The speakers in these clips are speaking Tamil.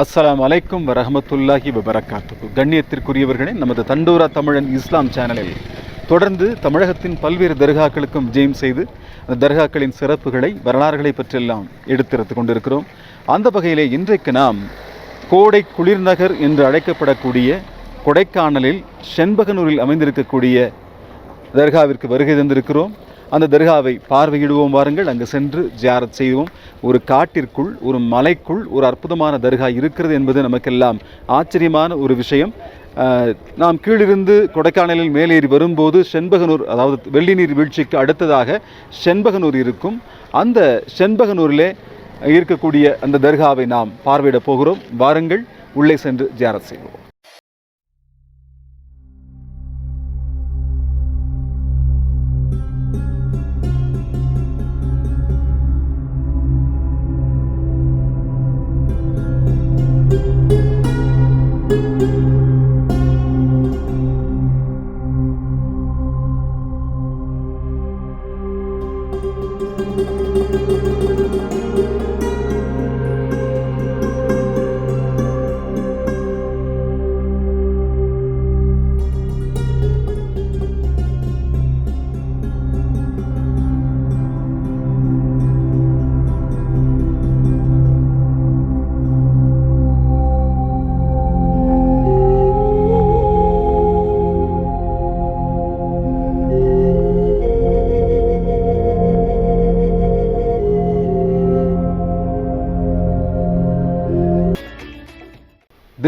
அஸ்லாம் அலைக்கும் வரஹமத்துல்லாஹி வபரகாத்துக்கு கண்ணியத்திற்குரியவர்களே நமது தண்டூரா தமிழன் இஸ்லாம் சேனலில் தொடர்ந்து தமிழகத்தின் பல்வேறு தர்காக்களுக்கும் ஜெயம் செய்து அந்த தர்காக்களின் சிறப்புகளை வரலாறுகளை பற்றியெல்லாம் எடுத்துரைத்து கொண்டிருக்கிறோம். அந்த வகையிலே இன்றைக்கு நாம் கோடை குளிர்நகர் என்று அழைக்கப்படக்கூடிய கொடைக்கானலில் செண்பகனூரில் அமைந்திருக்கக்கூடிய தர்காவிற்கு வருகை தந்திருக்கிறோம். அந்த தர்காவை பார்வையிடுவோம் வாருங்கள். அங்கு சென்று ஜியாரத் செய்வோம். ஒரு காட்டிற்குள் ஒரு மலைக்குள் ஒரு அற்புதமான தர்கா இருக்கிறது என்பது நமக்கெல்லாம் ஆச்சரியமான ஒரு விஷயம். நாம் கீழிருந்து கொடைக்கானலில் மேலேறி வரும்போது செண்பகனூர் அதாவது வெள்ளி நீர் வீழ்ச்சிக்கு அடுத்ததாக செண்பகனூர் இருக்கும். அந்த செண்பகனூரிலே இருக்கக்கூடிய அந்த தர்காவை நாம் பார்வையிட போகிறோம். வாருங்கள் உள்ளே சென்று ஜியாரத் செய்வோம்.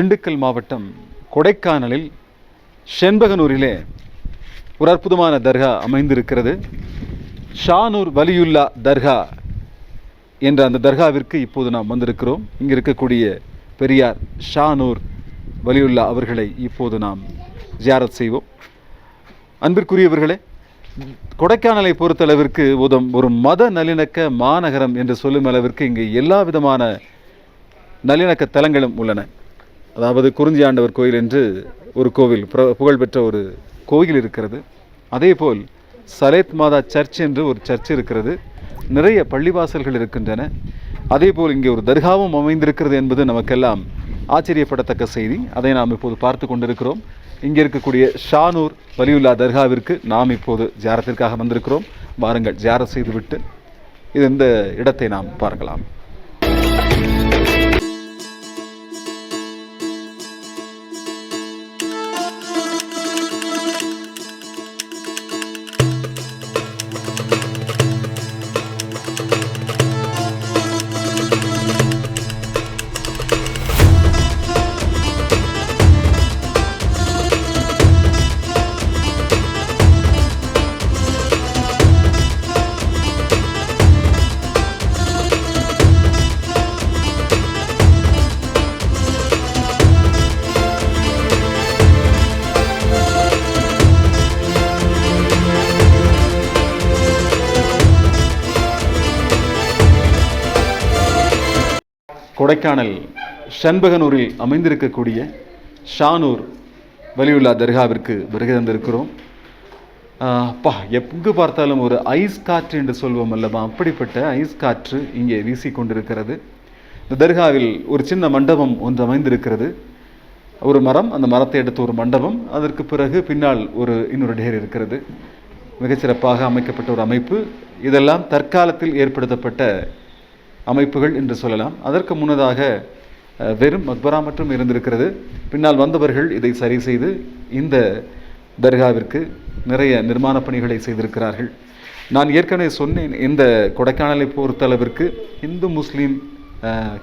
திண்டுக்கல் மாவட்டம் கொடைக்கானலில் செண்பகனூரிலே ஒரு அற்புதமான தர்கா அமைந்திருக்கிறது. ஷானூர் வலியுல்லா தர்கா என்ற அந்த தர்காவிற்கு இப்போது நாம் வந்திருக்கிறோம். இங்கே இருக்கக்கூடிய பெரியார் ஷானூர் வலியுல்லா அவர்களை இப்போது நாம் ஜியாரத் செய்வோம். அன்பிற்குரியவர்களே கொடைக்கானலை பொறுத்தளவிற்கு உதம் ஒரு மத நல்லிணக்க மாநகரம் என்று சொல்லும் அளவிற்கு இங்கு எல்லா விதமான நல்லிணக்க தலங்களும் உள்ளன. அதாவது குறிஞ்சியாண்டவர் கோயில் என்று ஒரு கோவில் புகழ்பெற்ற ஒரு கோயில் இருக்கிறது. அதேபோல் சலேத் மாதா சர்ச் என்று ஒரு சர்ச் இருக்கிறது. நிறைய பள்ளிவாசல்கள் இருக்கின்றன. அதேபோல் இங்கே ஒரு தர்காவும் அமைந்திருக்கிறது என்பது நமக்கெல்லாம் ஆச்சரியப்படத்தக்க செய்தி. அதை நாம் இப்போது பார்த்து கொண்டிருக்கிறோம். இங்கே இருக்கக்கூடிய ஷானூர் வலியுல்லா தர்காவிற்கு நாம் இப்போது ஜாரத்திற்காக வந்திருக்கிறோம். வாருங்கள் ஜாரம் செய்துவிட்டு இது இந்த இடத்தை நாம் பார்க்கலாம். கொடைக்கானல் ஷண்பகனூரில் அமைந்திருக்கக்கூடிய ஷானூர் வலியுல்லா தர்காவிற்கு வருகை தந்திருக்கிறோம். அப்பா எங்கு பார்த்தாலும் ஒரு ஐஸ் காற்று என்று சொல்வோம் அல்லவா? அப்படிப்பட்ட ஐஸ் காற்று இங்கே வீசிக்கொண்டிருக்கிறது இந்த தர்காவில் ஒரு சின்ன மண்டபம் ஒன்று அமைந்திருக்கிறது. ஒரு மரம் அந்த மரத்தை எடுத்த ஒரு மண்டபம். அதற்கு பிறகு பின்னால் ஒரு இன்னொரு டேர் இருக்கிறது. மிகச்சிறப்பாக அமைக்கப்பட்ட ஒரு அமைப்பு. இதெல்லாம் தற்காலத்தில் ஏற்படுத்தப்பட்ட அமைப்புகள் என்று சொல்லலாம். அதற்கு முன்னதாக வெறும் மக்பரா மட்டும் இருந்திருக்கிறது. பின்னால் வந்தவர்கள் இதை சரி செய்து இந்த தர்காவிற்கு நிறைய நிர்மாண பணிகளை செய்திருக்கிறார்கள். நான் ஏற்கனவே சொன்னேன் இந்த கொடைக்கானலை பொறுத்தளவிற்கு இந்து முஸ்லீம்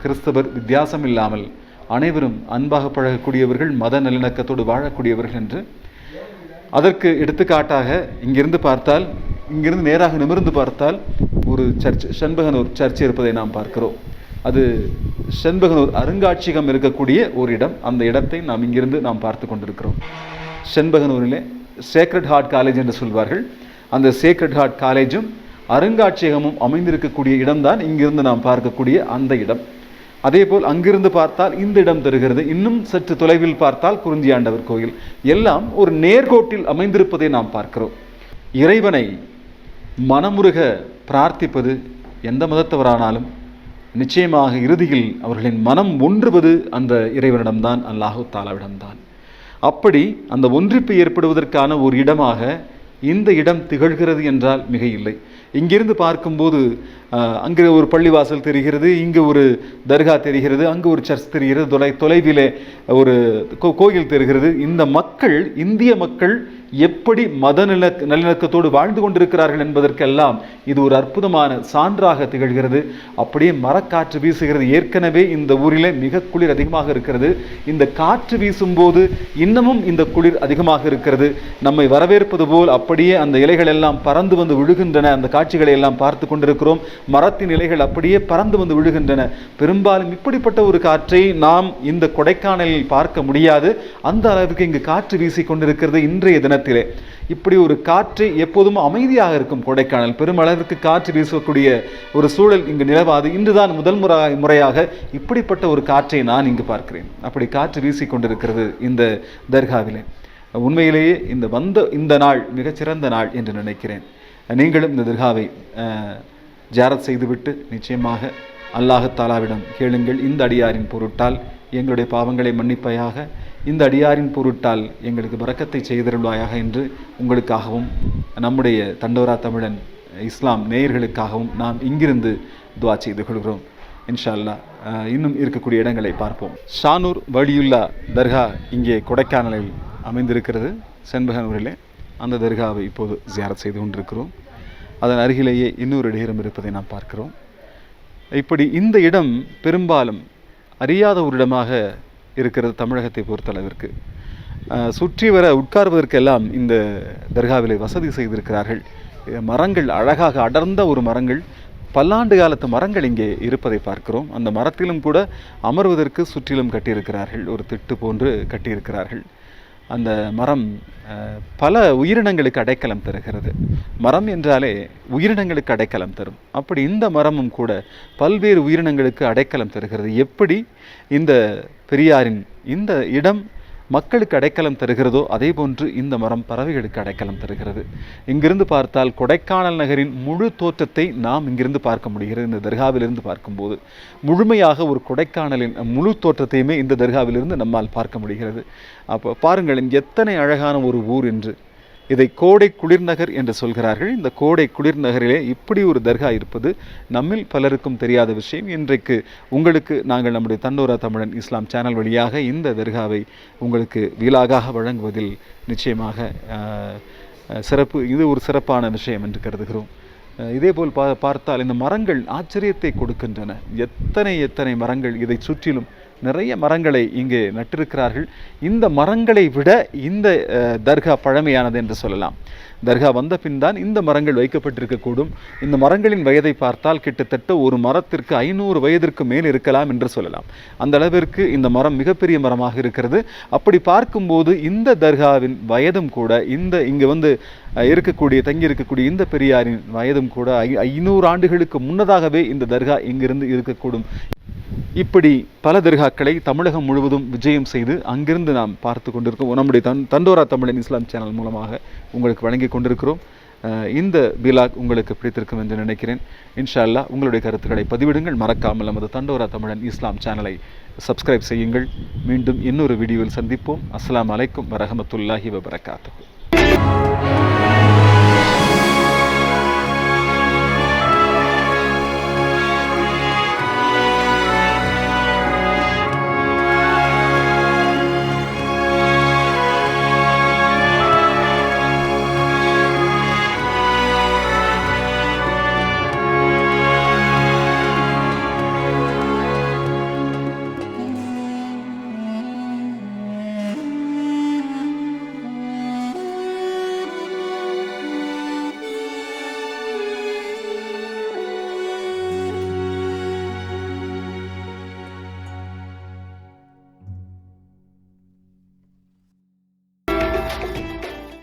கிறிஸ்தவர் வித்தியாசம் இல்லாமல் அனைவரும் அன்பாக பழகக்கூடியவர்கள் மத நல்லிணக்கத்தோடு வாழக்கூடியவர்கள் என்று. அதற்கு எடுத்துக்காட்டாக இங்கிருந்து பார்த்தால் இங்கிருந்து நேராக நிமிர்ந்து பார்த்தால் ஒரு சர்ச் செண்பகனூர் சர்ச் இருப்பதை நாம் பார்க்கிறோம். அது செண்பகனூர் அருங்காட்சியகம் இருக்கக்கூடிய ஒரு இடம். அந்த இடத்தை நாம் இங்கிருந்து நாம் பார்த்து கொண்டிருக்கிறோம். செண்பகனூரிலே சேக்ரட் ஹார்ட் காலேஜ் என்று சொல்வார்கள். அந்த சேக்ரட் ஹார்ட் காலேஜும் அருங்காட்சியகமும் அமைந்திருக்கக்கூடிய இடம்தான் இங்கிருந்து நாம் பார்க்கக்கூடிய அந்த இடம். அதேபோல் அங்கிருந்து பார்த்தால் இந்த இடம் தருகிறது. இன்னும் சற்று தொலைவில் பார்த்தால் குறிஞ்சியாண்டவர் கோயில். எல்லாம் ஒரு நேர்கோட்டில் அமைந்திருப்பதை நாம் பார்க்கிறோம். இறைவனை மனமுருக பிரார்த்திப்பது எந்த மதத்தவரானாலும் நிச்சயமாக இறுதியில் அவர்களின் மனம் ஒன்றுவது அந்த இறைவனிடம்தான் அல்லாஹு தாலாவிடம்தான். அப்படி அந்த ஒன்றிப்பு ஏற்படுவதற்கான ஒரு இடமாக இந்த இடம் திகழ்கிறது என்றால் மிக இல்லை இங்கிருந்து பார்க்கும்போது அங்கே ஒரு பள்ளிவாசல் தெரிகிறது இங்கே ஒரு தர்கா தெரிகிறது அங்கே ஒரு சர்ச் தெரிகிறது தொலை தொலைவிலே ஒரு கோ- கோயில் தெரிகிறது. இந்த மக்கள் இந்திய மக்கள் எப்படி மத நில நல்லிணக்கத்தோடு வாழ்ந்து கொண்டிருக்கிறார்கள் என்பதற்கெல்லாம் இது ஒரு அற்புதமான சான்றாக திகழ்கிறது. அப்படியே மரக்காற்று வீசுகிறது. ஏற்கனவே இந்த ஊரில் மிக குளிர் அதிகமாக இருக்கிறது. இந்த காற்று வீசும்போது இன்னமும் இந்த குளிர் அதிகமாக இருக்கிறது. நம்மை வரவேற்பது போல் அப்படியே அந்த இலைகள் எல்லாம் பறந்து வந்து விழுகின்றன. அந்த காட்சிகளை எல்லாம் பார்த்து கொண்டிருக்கிறோம். மரத்தின் இலைகள் அப்படியே பறந்து வந்து விழுகின்றன. பெரும்பாலும் இப்படிப்பட்ட ஒரு காற்றை நாம் இந்த கொடைக்கானலில் பார்க்க முடியாது. அந்த அளவுக்கு இங்கு காற்று வீசிக் கொண்டிருக்கிறது. இன்றைய தினத்திலே இப்படி ஒரு காற்று எப்போதும் அமைதியாக இருக்கும் கொடைக்கானல். பெருமளவிற்கு காற்று வீசக்கூடிய ஒரு சூழல் இங்கு நிலவாது. இன்றுதான் முதல் முறை முறையாக இப்படிப்பட்ட ஒரு காற்றை நான் இங்கு பார்க்கிறேன். அப்படி காற்று வீசிக்கொண்டிருக்கிறது இந்த தர்காவிலே. உண்மையிலேயே இந்த வந்த இந்த நாள் மிகச்சிறந்த நாள் என்று நினைக்கிறேன். நீங்களும் இந்த தர்காவை ஜாரத் செய்துவிட்டு நிச்சயமாக அல்லாஹத்தாலாவிடம் கேளுங்கள். இந்த அடியாரின் பொருட்டால் எங்களுடைய பாவங்களை மன்னிப்பாயாக இந்த அடியாரின் பொருட்டால் எங்களுக்கு பறக்கத்தை செய்திருவாயாக என்று உங்களுக்காகவும் நம்முடைய தண்டோரா தமிழன் இஸ்லாம் நேயர்களுக்காகவும் நாம் இங்கிருந்து துவா செய்து கொள்கிறோம். இன்ஷா அல்லாஹ் இன்னும் இருக்கக்கூடிய இடங்களை பார்ப்போம். ஷானூர் வழியுல்லா தர்கா இங்கே கொடைக்கானலில் அமைந்திருக்கிறது. செண்பகனூரிலே அந்த தர்காவை இப்போது ஜியாரத் செய்து கொண்டிருக்கிறோம். அதன் அருகிலேயே இன்னொரு இடம் இருப்பதை நாம் பார்க்கிறோம். இப்படி இந்த இடம் பெரும்பாலும் அறியாத ஒரு இடமாக இருக்கிறது தமிழகத்தை பொறுத்தளவிற்கு. சுற்றி வர உட்கார்வதற்கெல்லாம் இந்த தர்காவிலே வசதி செய்திருக்கிறார்கள். மரங்கள் அழகாக அடர்ந்த ஒரு மரங்கள். பல்லாண்டு காலத்து மரங்கள் இங்கே இருப்பதை பார்க்கிறோம். அந்த மரத்திலும் கூட அமர்வதற்கு சுற்றிலும் கட்டியிருக்கிறார்கள். ஒரு திட்டு போன்று கட்டியிருக்கிறார்கள். அந்த மரம் பல உயிரினங்களுக்கு அடைக்கலம் தருகிறது. மரம் என்றாலே உயிரினங்களுக்கு அடைக்கலம் தரும். அப்படி இந்த மரமும் கூட பல்வேறு உயிரினங்களுக்கு அடைக்கலம் தருகிறது. எப்படி? இந்த பெரியாரின் இந்த இடம் மக்களுக்கு அடைக்கலம் தருகிறதோ அதே போன்று இந்த மரம் பறவைகளுக்கு அடைக்கலம் தருகிறது. இங்கிருந்து பார்த்தால் கொடைக்கானல் நகரின் முழு தோற்றத்தை நாம் இங்கிருந்து பார்க்க முடிகிறது. இந்த தர்காவிலிருந்து பார்க்கும்போது முழுமையாக ஒரு கொடைக்கானலின் முழு தோற்றத்தையுமே இந்த தர்காவிலிருந்து நம்மால் பார்க்க முடிகிறது. அப்போ பாருங்கள் எத்தனை அழகான ஒரு ஊர் என்று. இதை கோடை குளிர்நகர் என்று சொல்கிறார்கள். இந்த கோடை குளிர்நகரிலே இப்படி ஒரு தர்கா இருப்பது நம்மில் பலருக்கும் தெரியாத விஷயம். இன்றைக்கு உங்களுக்கு நாங்கள் நம்முடைய தன்னோரா தமிழன் இஸ்லாம் சேனல் வழியாக இந்த தர்காவை உங்களுக்கு வீலாகாக வழங்குவதில் நிச்சயமாக சிறப்பு இது ஒரு சிறப்பான விஷயம் என்று கருதுகிறோம். இதேபோல் பா பார்த்தால் இந்த மரங்கள் ஆச்சரியத்தை கொடுக்கின்றன. எத்தனை எத்தனை மரங்கள் இதை சுற்றிலும் நிறைய மரங்களை இங்கே நட்டிருக்கிறார்கள். இந்த மரங்களை விட இந்த தர்கா பழமையானது என்று சொல்லலாம். தர்கா வந்த பின் தான் இந்த மரங்கள் வைக்கப்பட்டிருக்கக்கூடும். இந்த மரங்களின் வயதை பார்த்தால் கிட்டத்தட்ட ஒரு மரத்திற்கு ஐநூறு வயதிற்கு மேல் இருக்கலாம் என்று சொல்லலாம். அந்த அளவிற்கு இந்த மரம் மிகப்பெரிய மரமாக இருக்கிறது. அப்படி பார்க்கும்போது இந்த தர்காவின் வயதும் கூட இந்த இங்கு வந்து இருக்கக்கூடிய தங்கி இருக்கக்கூடிய இந்த பெரியாரின் வயதும் கூட ஐ ஐநூறு ஆண்டுகளுக்கு முன்னதாகவே இந்த தர்கா இங்கிருந்து இருக்கக்கூடும். இப்படி பல தர்காக்களை தமிழகம் முழுவதும் விஜயம் செய்து அங்கிருந்து நாம் பார்த்து கொண்டிருக்கோம் நம்முடைய தன் தண்டோரா தமிழன் இஸ்லாம் சேனல் மூலமாக உங்களுக்கு வழங்கி கொண்டிருக்கிறோம். இந்த பிலாக் உங்களுக்கு பிடித்திருக்கும் என்று நினைக்கிறேன். இன்ஷா அல்லாஹ் உங்களுடைய கருத்துக்களை பதிவிடுங்கள். மறக்காமல் நமது தண்டோரா தமிழன் இஸ்லாம் சேனலை சப்ஸ்கிரைப் செய்யுங்கள். மீண்டும் இன்னொரு வீடியோவில் சந்திப்போம். அஸ்ஸலாமு அலைக்கும் வரஹமத்துல்லாஹி வபரகாத்துஹு.